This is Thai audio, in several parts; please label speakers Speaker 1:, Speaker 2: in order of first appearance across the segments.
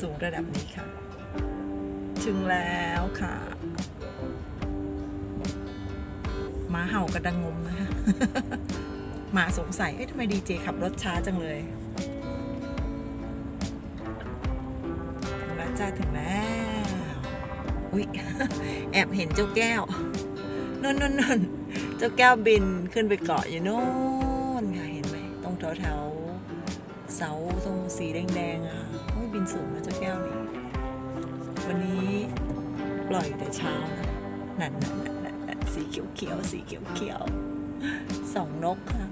Speaker 1: สูงระดับนี้ค่ะ ถึงแล้วค่ะหมาเห่ากระดังงมนะคะหมาสงสัยเอ๊ะทำไมดีเจขับรถช้าจังเลยถึงแล้วจ้าถึงแล้วอุ๊ยแอบเห็นเจ้าแก้ว นนนนนเจ้าแก้วบินขึ้นไปเกาะอยู่โน่นค่ะ เห็นไหมตรงแถวแถวๆเสาตรงสีแดงๆอะค่ะ บินสูงนะเจ้าแก้วนี่วันนี้ปล่อยแต่เช้านะนั่นนั่นนั่นนั่นนั่นสีเขียวเขียวๆสีเขียวเขียวๆสองนกค่ะ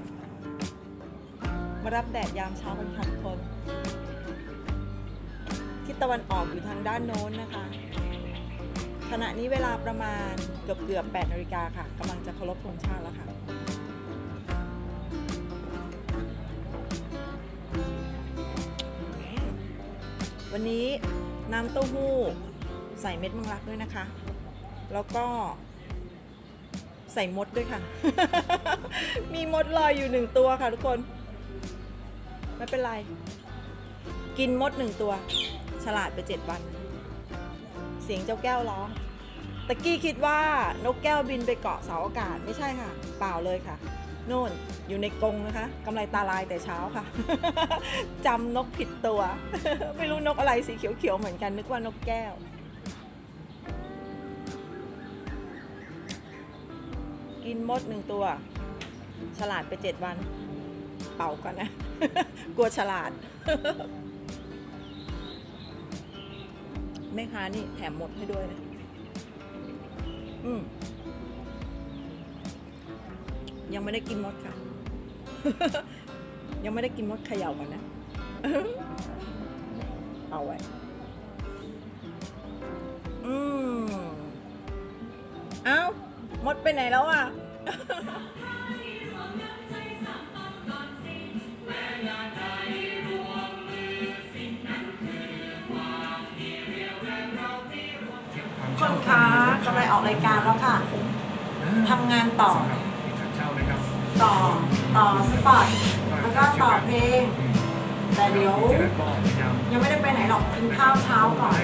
Speaker 1: มารับแดดยามเช้ากันค่ะทุกคนทิศตะวันออกอยู่ทางด้านโน้นนะคะขณะนี้เวลาประมาณเกือบเกือบ8นาฬิกาค่ะกำลังจะเคารพธงชาติแล้วค่ะ วันนี้น้ำเต้าหู้ใส่เม็ดมังลักด้วยนะคะ แล้วก็ใส่มดด้วยค่ะ มีมดลอยอยู่หนึ่งตัวค่ะทุกคน ไม่เป็นไร กินมดหนึ่งตัว ฉลาดไปเจ็ดวัน เสียงเจ้าแก้วร้องตะกี้คิดว่านกแก้วบินไปเกาะเสาอากาศไม่ใช่ค่ะ เปล่าเลยค่ะ โน่นอยู่ในกรงนะคะกำไรตาลายแต่เช้าค่ะ จำนกผิดตัว ไม่รู้นกอะไรสีเขียวๆเหมือนกันนึกว่านกแก้ว กินมดหนึ่งตัว ฉลาดไปเจ็ดวัน เป่าก่อนนะ กลัวฉลาดแม่ค้านี่แถมหมดให้ด้วยนะอืม ยังไม่ได้กินมดค่ะ ยังไม่ได้กินมดเขย่าก่อนนะ เอาไว้ อืมเอ้ามดไปไหนแล้วอะคนคะกำลังออกรายการแล้วค่ะทำงานต่อ
Speaker 2: เช่านะครับ
Speaker 1: ต่อต่อสปอตแล้วก็ต่อเพลง แต่เดี๋ยว
Speaker 2: ยัง
Speaker 1: ไม่ได้ไปไหนหรอกกินข้าวเช้าก่อน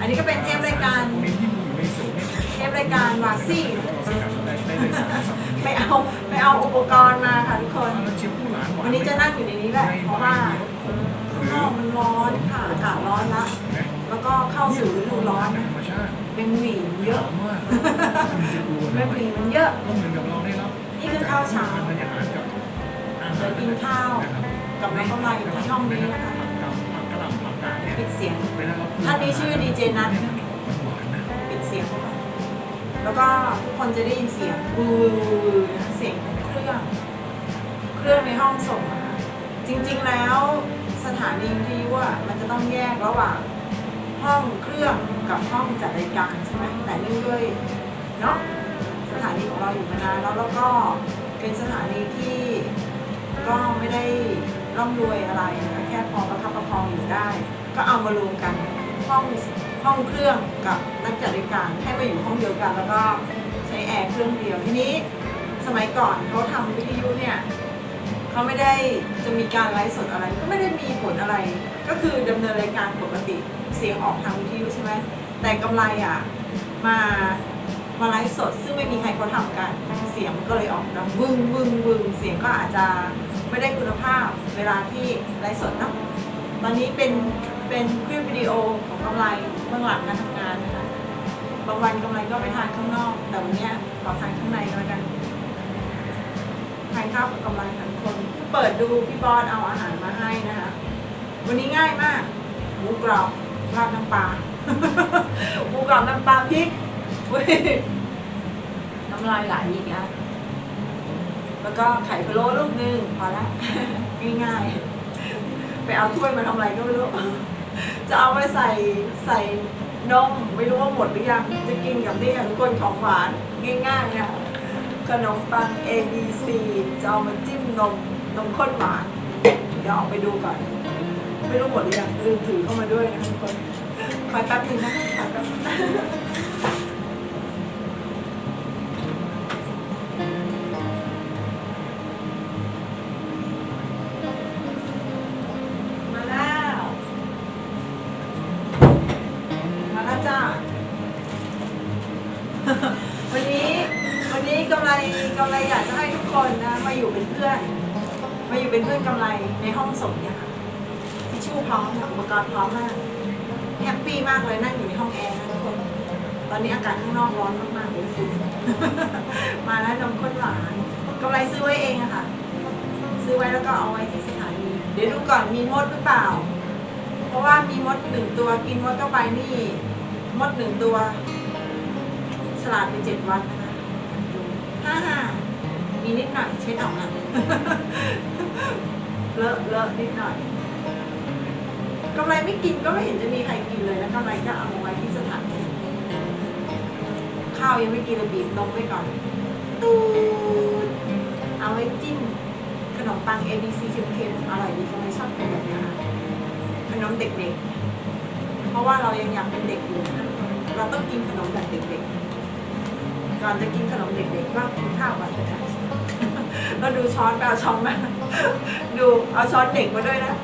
Speaker 1: อันนี้ก็เป็นเทปรายการ
Speaker 2: พวกนี้ที่มีอยู่ในสูงเท
Speaker 1: ปรายการวาซี่
Speaker 2: ไป
Speaker 1: เอาไปเอาอุปกรณ์มาค่ะทุกคน
Speaker 2: วันนี้
Speaker 1: จะนั่งอยู่ในนี้แหละเพราะว่าข้างนอกมันร้อนค่ะอากาศร้อนละแล้วก็เข้าสู่ฤดูร้อนเป็นหวีเยอะ
Speaker 2: มากมันจะกลัว
Speaker 1: เป็
Speaker 2: นะ
Speaker 1: นหวีมันเยอะ ข้าวเช้า
Speaker 2: ทานอาหารกับอาหาร
Speaker 1: เดี๋ยวกินข้าวกับน้องกำไรที่ห้องนี้นะคะ
Speaker 2: กับผักกะหล่ำผักกาดเนี่ย
Speaker 1: ปิดเสียง
Speaker 2: เวลาเรา
Speaker 1: ท่านนี้ชื่อดีเจนัท
Speaker 2: มันหวานนะ
Speaker 1: ปิดเสียงเข้าไปแล้วก็ทุกคนจะได้ยินเสียงบูนะเสียงของเครื่องเครื่องในห้องส่งอะค่ะจริงๆแล้วสถานีวิทยุอะมันจะต้องแยกระหว่างห้องเครื่องกับห้องจัดรายการใช่ไหมแต่เนื่องด้วยเนาะสถานีของเราอยู่มานานแล้วแล้วก็ เป็นสถานีที่ก็ไม่ได้ร่ำรวยอะไรนะคะแค่พอประคับประคองอยู่ได้ ก็เอามารวมกันห้องห้องเครื่องกับนักจัดรายการให้มาอยู่ห้องเดียวกัน แล้วก็ใช้แอร์เครื่องเดียวทีนี้สมัยก่อนเขาทำวิทยุเนี่ยเขาไม่ได้จะมีการไลฟ์สดอะไร ก็ไม่ได้มีผลอะไร ก็คือดำเนินรายการปกติเสียงออกทางวิทยุใช่ไหมแต่กำไรอะมา มาไลฟ์สด ซึ่งไม่มีใครเขาทำกัน เสียงก็เลยออกดังวึ่งวึ่งวึ่งเสียงก็อาจจะไม่ได้คุณภาพเวลาที่ไลฟ์สดเนาะตอนนี้เป็นเป็นคลิปวิดีโอของกำไรเบื้องหลังการทำงานนะคะบางวันกำไรก็ไปทานข้างนอก แต่วันนี้ขอทานข้างในก็แล้วกันทานข้าวกับกำลังทั้งคนเปิดดูพี่บอสเอาอาหารมาให้นะคะวันนี้ง่ายมากหมูกรอบราดน้ำปลาหมูกรอบน้ำปลาพริก ว้ยน้ำลายไหลอีกแล้วแล้วก็ไข่พะโล้ลูกหนึงพอละง่ายๆ ไปเอาถ้วยมาทำอะไรก็ไม่รู้ จะเอาไปใส่ใส่นมไม่รู้ว่าหมดหรือยัง จะกินกับนี่ค่ะทุกคนของหวานง่ายๆนะคะขนมปัง A B C จะเอามาจิ้มนมนมข้นหวาน เดี๋ยวออกไปดูก่อน ไม่รู้หมดหรือยังลืมถือเข้ามาด้วยนะทุกคนคอยแป๊บหนึงนะคอยแป๊บ นนะมาอยู่เป็นเพื่อน มาอยู่เป็นเพื่อนกำไรในห้องส่งเนี่ยค่ะทิชชู่พร้อมอุปกรณ์พร้อมมากแฮปปี้มากเลยนั่งอยู่ในห้องแอร์นะทุกคน ตอนนี้อากาศข้างนอกร้อนมากๆเลยฝุ่นมาแล้วนมข้นหวานกำไรซื้อไว้เองอะค่ะ ซื้อไว้แล้วก็เอาไว้ที่สถานีเดี๋ยวดูก่อนมีมดหรือเปล่า เพราะว่ามีมดหนึ่งตัวกินมดเข้าไปนี่มดหนึ่งตัว ฉลาดไปเจ็ดวันนะคะห้าห้า มีนิดหน่อยเช็ดออกนะเลอะเลอะนิดหน่อยกำไรไม่กินก็ไม่เห็นจะมีใครกินเลยนะกำไรก็เอาไว้ที่สถานที่ข้าวยังไม่กินเลยบีบนมไว้ก่อนตูดเอาไว้จิ้มขนมปัง A B C เค็มๆอร่อยดีกำไรชอบกินแบบนี้ค่ะขนมเด็กๆ เพราะว่าเรายังอยากเป็นเด็กอยู่นะเราต้องกินขนมแบบเด็กๆ ก่อนจะกินขนมเด็กๆก็กินข้าวก่อนเถอะ นะแล้วดูช้อนไปเอาช้อนมา ดูเอาช้อนเด็กมาด้วยนะ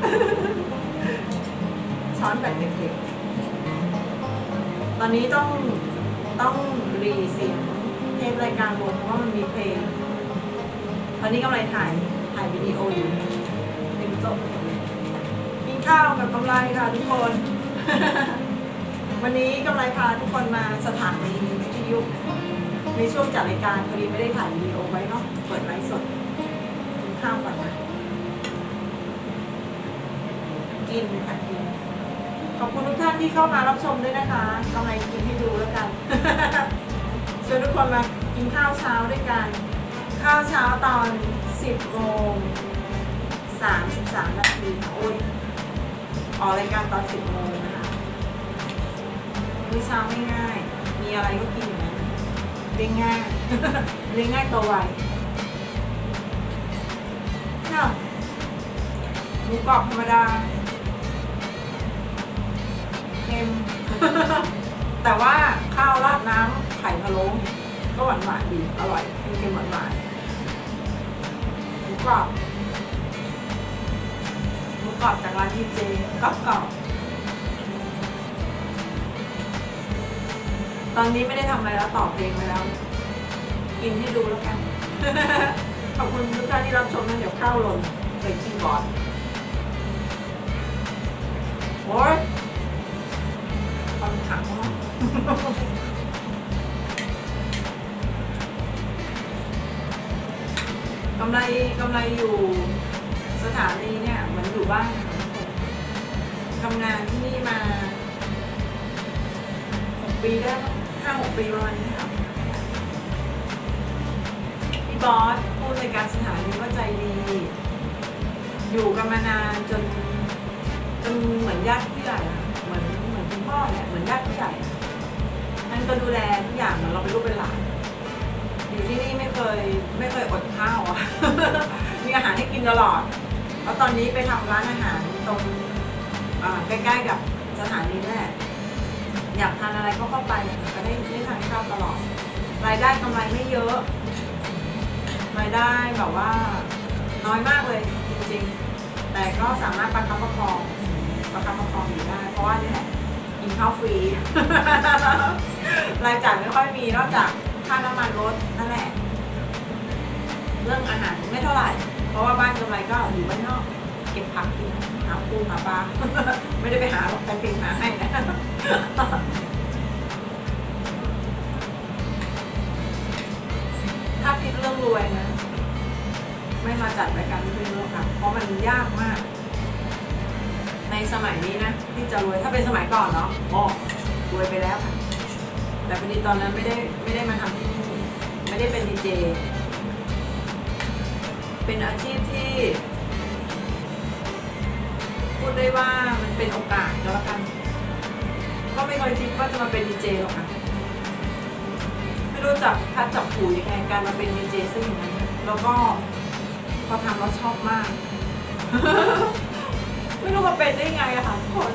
Speaker 1: ช้อนแบบเด็กๆ ตอนนี้ต้องต้องรีเสียงเทปรายการวงเพราะว่ามันมีเพลง ตอนนี้กำลังถ่ายถ่ายวิดีโออยู่เต็มโต๊ะกินข้าวกับกำไรค่ะทุกคน วันนี้กำไรพาทุกคนมาสถานีวิทยุ ในช่วงจัดรายการพอดีไม่ได้ถ่ายวิดีโอไว้เนาะเปิดไลฟ์สดกินข้าวก่อนนะกินค่ะกินขอบคุณทุกท่านที่เข้ามารับชมด้วยนะคะกำไรกินให้ดูแล้วกันชวนทุกคนมากินข้าวเช้าด้วยกัน ข้าวเช้าตอน 10โมง33นาทีโอ้ยออกรายการตอน 10โมงนะคะมื้อเช้าไม่ง่าย มีอะไรก็กิน ลี้ยงง่าย เลี้ยงง่ายตัวไวเนี่ยหมูกรอบธรรมดาเค็มแต่ว่าข้าวราดน้ำไข่พะโล้ก็หวานหวานดี อร่อยเค็มหวานหวานหมูกรอบหมูกรอบจากร้านทีเจกรอบกรอบ ตอนนี้ไม่ได้ทำอะไรแล้วตอบเพลงไปแล้ว กินให้ดูแล้วกัน ขอบคุณทุกท่านที่รับชมนะเดี๋ยวข้าวหล่นใส่คีย์บอร์ดโอ้ยตอนขังมาก กำไรกำไรอยู่สถานีเนี่ยเหมือนอยู่บ้านนะคะทำงานที่นี่มาหกปีได้าหกปีประมาณนี้ค่ะพี่บอสพูดในการสถานีว่าใจดี อยู่กันมานานจนจนเหมือนญาติผู้ใหญ่อะเหมือนเหมือนคุณพ่อเนี่ยเหมือนญาติผู้ใหญ่อะท่านก็ดูแลทุกอย่างเหมือนเราเป็นลูกเป็นหลานอยู่ที่นี่ไม่เคยไม่เคยอดข้าวอะมีอาหารให้กินตลอด แล้วตอนนี้ไปทำร้านอาหารตรงอ่าใกล้ๆกับสถานีนั่นแหละ อยากทานอะไรก็เข้าไปก็ได้ได้ทานข้าวตลอด รายได้กำไรไม่เยอะ รายได้แบบว่า น้อยมากเลยจริงๆ แต่ก็สามารถประคับประคองประคับประคองอยู่ได้ เพราะว่านี่แหละกินข้าวฟรี รายจ่ายไม่ค่อยมีนอกจากค่าน้ำมันรถนั่นแหละ เรื่องอาหารไม่เท่าไหร่ เพราะว่าบ้านกำไรก็อยู่บ้านนอก เก็บผักกินหาปูหาปลาไม่ได้ไปหาหรอกแต่เป็นหาให้นะถ้าคิดเรื่องรวยนะ ไม่มาจัดรายการวิทยุหรอกค่ะ เพราะมันยากมาก ในสมัยนี้นะ ที่จะรวยถ้าเป็นสมัยก่อนเนาะโอ้รวยไปแล้วค่ะ แต่พอดีตอนนั้นไม่ได้ไม่ได้มาทำที่นี่ไม่ได้เป็นดีเจ เป็นอาชีพที่ พูดได้ว่ามันเป็นโอกาสก็แล้วกัน ก็ไม่เคยคิดว่าจะมาเป็นดีเจหรอกค่ะไม่รู้จักพัดจับผูยังไงการมาเป็นดีเจซึ่งอย่างนั้นแล้วก็พอทำแล้วชอบมาก ไม่รู้มาเป็นได้ไงอะค่ะทุกคน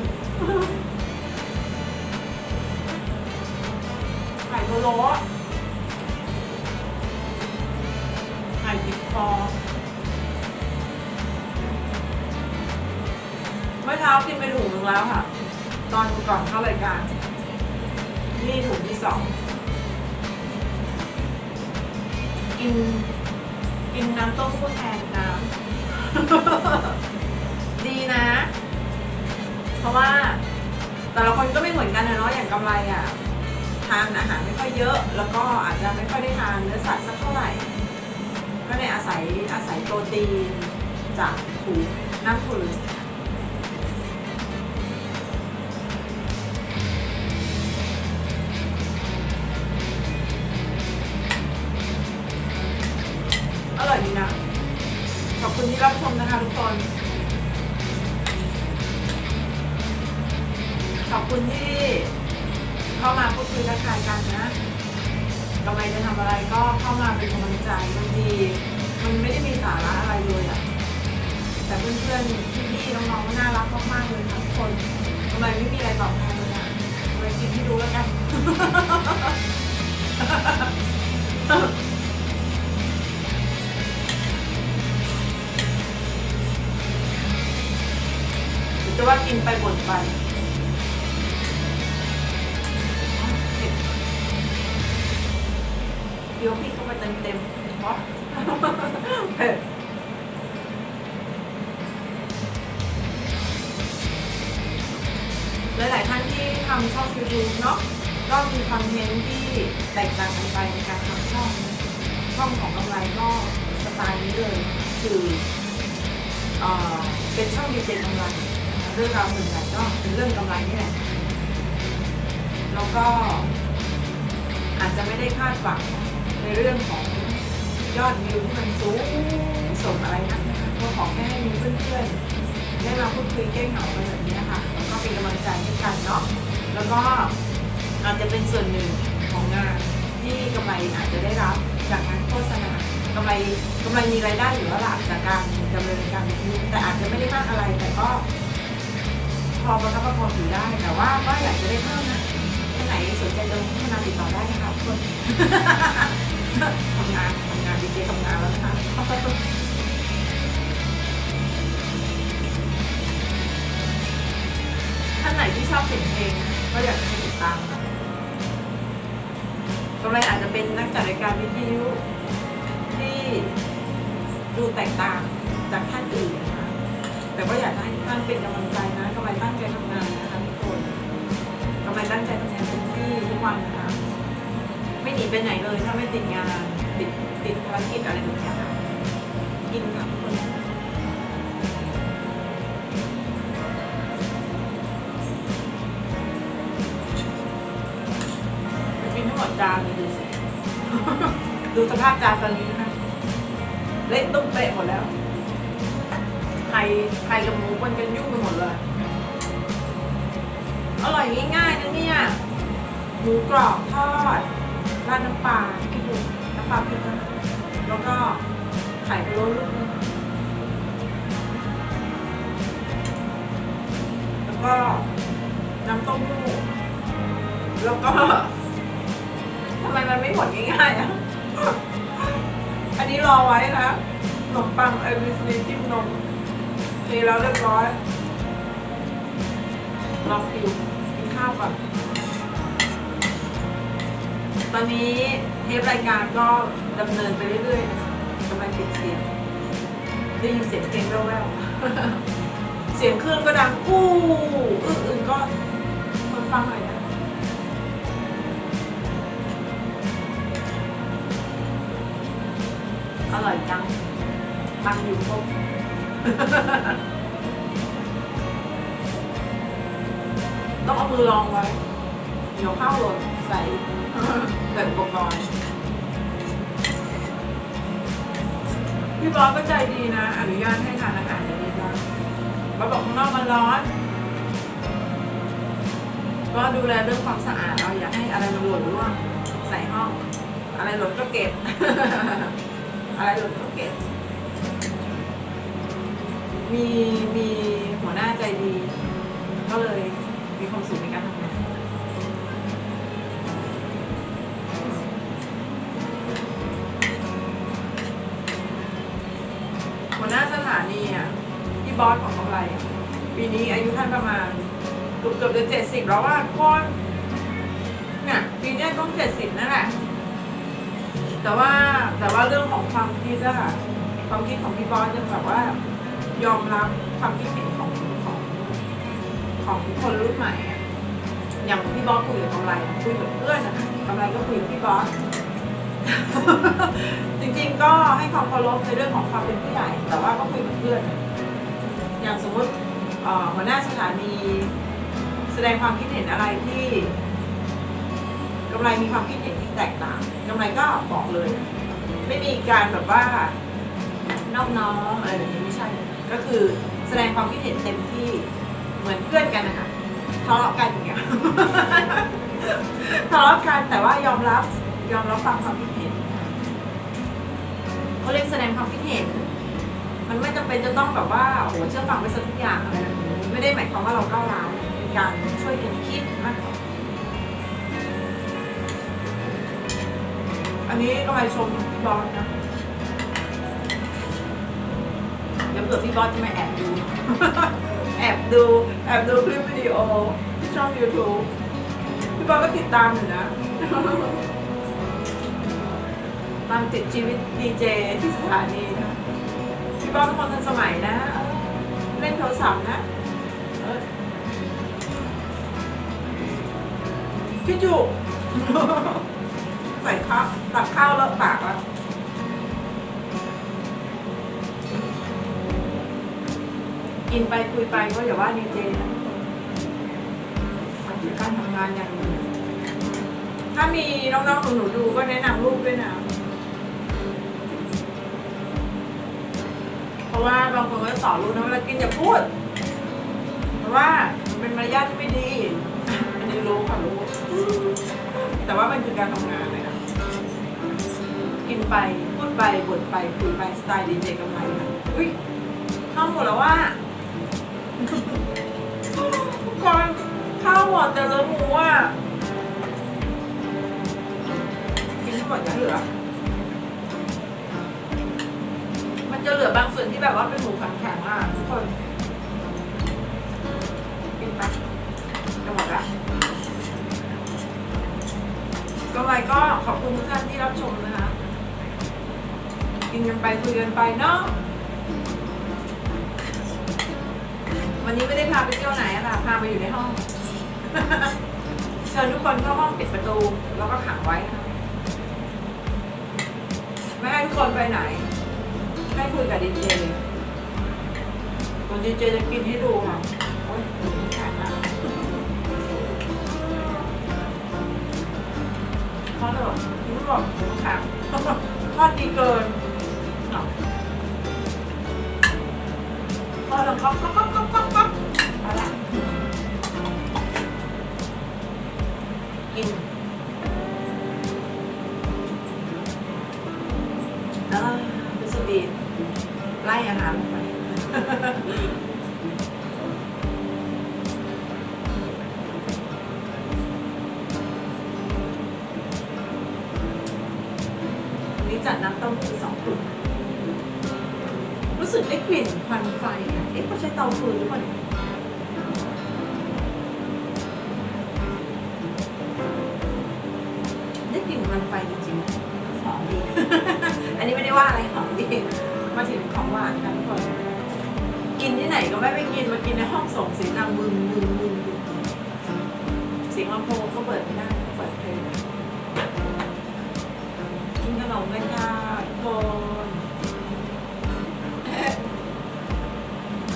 Speaker 1: ไข่โบโลไข่ติดคอ เมื่อเช้ากินไปถุงนึงแล้วค่ะ ตอนก่อนเข้ารายการ นี่ถุงที่สองกิน กินน้ำต้มหู้แทนน้ำดีนะ เพราะว่า แต่ละคนก็ไม่เหมือนกันนะเนาะอย่างกำไรอะทานอาหารไม่ค่อยเยอะ แล้วก็อาจจะไม่ค่อยได้ทานเนื้อสัตว์สักเท่าไหร่ ก็เลยอาศัยอาศัยโปรตีนจากผูน้ำผึ้ง ร่อยดีนะ ขอบคุณที่รับชมนะคะทุกคน ขอบคุณที่เข้ามาพูดคุยทักทายกันนะกำไมจะทำอะไรก็เข้ามาเป็นกำลังใจบางทีมันไม่ได้มีสาระอะไรเลยอะแต่เพื่อนๆพี่ๆน้องๆก็น่ารักมากๆเลยค่ะทุกคนทำไมไม่มีอะไรตอบแทนเลยอะทำไมกินให้ดูแล้วกัน ไปบ่นไปเดี๋ยวพี่กเข้าไปเต็มๆเพราะเเรื่องราวส่วนใหญ่ก็เป็นเรื่องกำไรนี่แหละแล้วก็อาจจะไม่ได้คาดหวังในเรื่องของยอดวิวที่มันสูงส่งอะไรนักนะคะก็ขอแค่ให้มีเพื่อนๆได้มาพูดคุยแก้เหงากันแบบนี้ค่ะแล้วก็เป็นกำลังใจให้กันเนาะแล้วก็อาจจะเป็นส่วนหนึ่งของงานที่กำไรอาจจะได้รับจากงานโฆษณากำไรกำไรมีรายได้อยู่แล้วล่ะจากการดำเนินการแต่อาจจะไม่ได้มากอะไรแต่ก็ พอประคับประคองอยู่ได้แต่ว่าก็อยากจะได้เพิ่มนะท่านไหนสนใจจะลงโฆษณาติดต่อได้นะคะทุกคนทำงานทำงานดีเจทำงานแล้วนะคะท่านไหนที่ชอบเสียงเพลงก็อยากจะให้ติดตามกำไรอาจจะเป็นนักจัดรายการวิทยุที่ดูแตกต่างจากท่านอื่น แต่ก็อยากให้ท่านเป็นกำลังใจนะกำไรตั้งใจทำงานนะคะทุกคนกำไรตั้งใจทำงานเต็มที่ทุกวันนะคะไม่หนีไปไหนเลยถ้าไม่ติดงานติดติดภารกิจอะไรแบบเนี้ยค่ะกินค่ะทุกคนกินทั้งหมดจานเลยดูสิดูสภาพจานตอนนี้นะคะเละตุ้มเปะหมดแล้ว ไข่กับหมูปนกันยุ่งไปหมดเลย อร่อยง่ายๆนะเนี่ย หมูกรอบทอดราดน้ำปลาคิดดูน้ำปลาพริกนะแล้วก็ไข่พะโล้ลูกนึงแล้วก็น้ำต้มหู้แล้วก็ทำไมมันไม่หมดง่ายๆอะ อันนี้รอไว้นะขนมปังเอวิสลีจิ้มนม เทแล้วเรียบร้อยรอคิวกินข้าวก่อน ตอนนี้เทปรายการก็ดำเนินไปเรื่อยๆนะคะกำลังปิดเสียงได้ยินเสียงเพลงแว่วๆเสียงเครื่องก็ดังอู้อึ้งอึ้งก็ทนฟังหน่อยนะอร่อยจังตังอยู่ครบ ต้องเอามือรองไว้เดี๋ยวข้าวหล่นใส่เกิดอุปกรณ์พี่บอสก็ใจดีนะ อนุญาตให้ทานอาหารในนี้ได้เขาบอกข้างนอกมันร้อน ก็ดูแลเรื่องความสะอาดเราอย่าให้อะไรมันหล่นร่วงใส่ห้อง อะไรหล่นก็เก็บ อะไรหล่นก็เก็บ มีมีหัวหน้าใจดี ก็เลยมีความสุขในการทำงานหัวหน้าสถานีอะพี่บอสของกำไรอะปีนี้อายุท่านประมาณเกือบเกือบจะเจ็ดสิบแล้วว่าคนเนี่ยปีเนี้ยต้องเจ็ดสิบนั่นแหละ แต่ว่าแต่ว่าเรื่องของความคิดอะค่ะความคิดของพี่บอสยังแบบว่า ยอมรับความคิดเห็นของของของคนรุ่นใหม่อะอย่างพี่บอสคุยกับกำไรคุยกับเพื่อนนะคะกำไรก็คุยกับพี่บอส จริงๆก็ให้ความเคารพในเรื่องของความเป็นผู้ใหญ่ แต่ว่าก็คุยกับเพื่อน อย่างสมมติเอ่อหัวหน้าสถานี แสดงความคิดเห็นอะไรที่กำไรมีความคิดเห็นที่แตกต่างกำไรก็บอกเลย ไม่มีการแบบว่านอบน้อมอะไรแบบนี้ไม่ใช่ ก็คือแสดงความคิดเห็นเต็มที่เหมือนเพื่อนกันนะคะทะเลาะกันอย่างเงี้ยทะเลาะกันแต่ว่ายอมรับยอมรับฟังความคิดเห็นเขาเรียกแสดงความคิดเห็น มันไม่จำเป็นจะต้องแบบว่าโอ้เชื่อฟังไปซะทุกอย่างอะไรแบบนี้ไม่ได้หมายความว่าเราก้าวร้าวเป็นการช่วยกันคิดมากกว่าอันนี้ก็ไปชมพี่บอสนะ เผื่อพี่บอสจะมาแอบดู แอบดู แอบดูคลิปวิดีโอที่ช่อง YouTube พี่บอสก็ติดตามอยู่นะ ตามติดชีวิตดีเจที่สถานีนะ พี่บอสเป็นคนทันสมัยนะ เล่นโทรศัพท์นะพี่จุใส่ข้าวตักข้าวเลอะปากแล้ กินไปคุยไปก็อย่าว่าดีเจนะมันคือการทำงานอย่างหนึ่งถ้ามีน้องๆหนูๆดูก็แนะนำลูกด้วยนะ เพราะว่าบางคนก็สอนลูกนะเวลากินอย่าพูด เพราะว่ามันเป็นมารยาทที่ไม่ดีอันนี้รู้ค่ะรู้ แต่ว่ามันคือการทำงานเลยนะกินไปพูดไปบ่นไปคุยไปสไตล์ดีเจกำไรนะอุ้ยข้าวหมดแล้วว่า ก่อนข้าวหมดแต่ลือหมูอะกินให้หมดย่าเหลือ มันจะเหลือบางส่วนที่แบบว่าเป็นหมูแข็งๆอะทุกคนกินไปจะหมดละก็ไงก็ขอบคุณทุกท่านที่รับชมนะคะ กินกันไปคุยกันไปเนาะ วันนี้ไม่ได้พาไปเที่ยวไหนอะค่ะ พาไปอยู่ในห้อง เชิญทุกคนเข้าห้องปิดประตู แล้วก็ขังไว้นะคะไม่ให้ทุกคนไปไหน ให้คุยกับดีเจคนดีเจจะกินให้ดูค่ะ โอ๊ยแข็งอะทอดแบบรู้แบบแข็งทอดดีเกิน เนาะทอดแล้วก็ก็ก็ก็ก็ก็เอาละกินเออดูสบีดไล่อาหารลงไป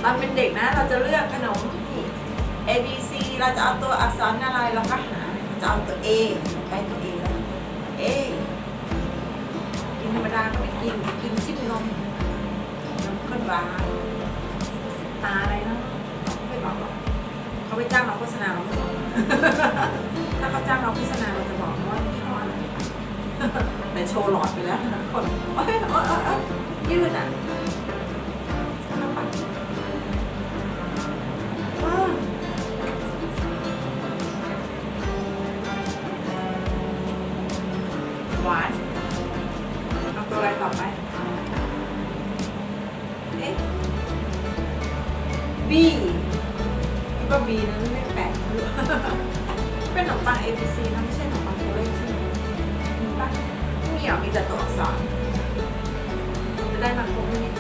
Speaker 1: ตอนเป็นเด็กนะ เราจะเลือกขนมนี่ A B C เราจะเอาตัวอักษรอะไรเราก็หาจะเอาตัว A ใกล้ตัว A แล้ว A กินธรรมดาก็ไม่กิน กินชิมนมน้ำข้นหวานตาอะไรเนาะไม่บอกหรอกเขาไปจ้างเราโฆษณาเราไม่บอกถ้าเขาจ้างเราโฆษณาเราจะบอกว่ายี่ห้ออะไรแต่โชว์หลอดไปแล้วนะคนอ๊ยโอ๊ยโอ๊ยโอ๊ยยืดอะ อะไรต่อไปเอ๊ะ B คิดว่า B นั้นไม่แปลกหรือเป็นขนมปัง ABC นะไม่ใช่ขนมปังตัวเลขใช่ไหมมีปะไม่มีหรอมีแต่ตัวอักษรจะได้มาครบไหมเนี่ย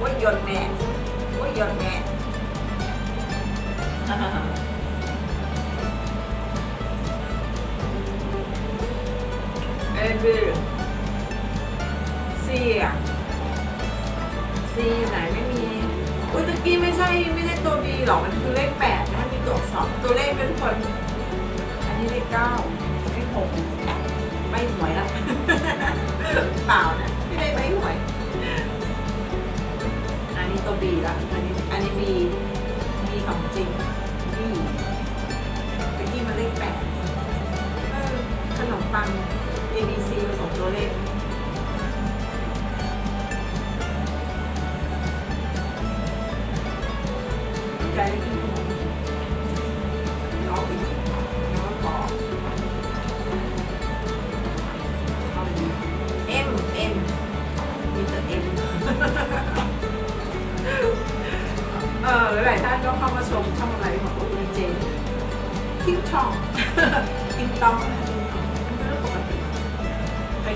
Speaker 1: ว่าหยดแม่ว่าหยดแม่ เอ็นบีซีอะซีไหนไม่มี อุ้ยตะกี้ไม่ใช่ไม่ใช่ตัวบีหรอกมันคือเลขแปดนะมีตัวอักษรตัวเลขเป็นคน อันนี้เลขเก้าเลขหกไม่หวย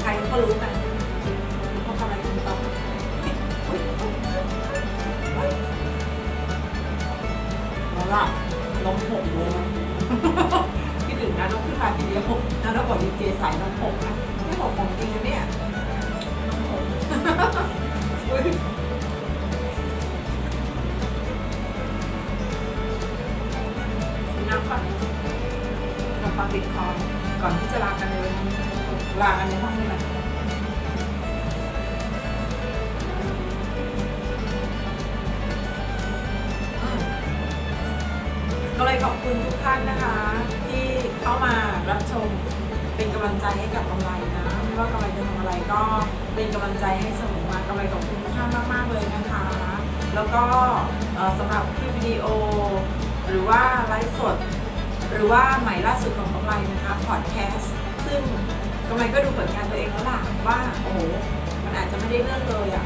Speaker 1: รๆก็รู้กันว่าทำอะไรติ๊กต็อกอุ๊ยอุ๊ยอุ๊ยแล้วล่ะลงหกเลยนะคิดถึงนะต้องขึ้นมาทีเดียวนะต้องบอกดีเจสายลงหกนะไม่หกของจริงนะเนี่ยลงหกน้ำก่อนน้ำปลามติดคอก่อนที่จะลากันใน วันนี้ลากันในห้องนี่แหละก็เลยขอบคุณทุกท่านนะคะ ที่เข้ามารับชมเป็นกำลังใจให้กับกำไรนะไม่ว่ากำไรจะทำอะไรก็เป็นกำลังใจให้เสมอมากำไรขอบคุณทุกท่านมากๆเลยนะคะ แล้วก็สำหรับคลิปวิดีโอ หรือว่าไลฟ์สด หรือว่าใหม่ล่าสุดของกำไรนะคะพอดแคสต์ซึ่ง กำไรก็ดูผลงานตัวเองแล้วล่ะว่าโอ้โหมันอาจจะไม่ได้เรื่องเลยอะ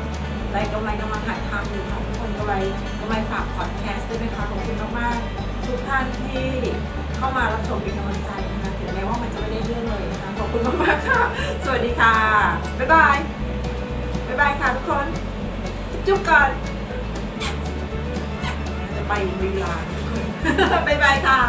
Speaker 1: ไรกำไรกำลังหัดทำอยู่ค่ะทุกคนกำไรกำไรฝากพอดแคสต์ด้วยนะคะขอบคุณมากๆทุกท่านที่เข้ามารับชมเป็นกำลังใจนะคะถึงแม้ว่ามันจะไม่ได้เรื่องเลยนะคะขอบคุณมากๆค่ะ สวัสดีค่ะบ๊ายบายบ๊ายบายค่ะทุกคน จุ๊บก่อนจะไปวีลาบ๊ายบายค่ะ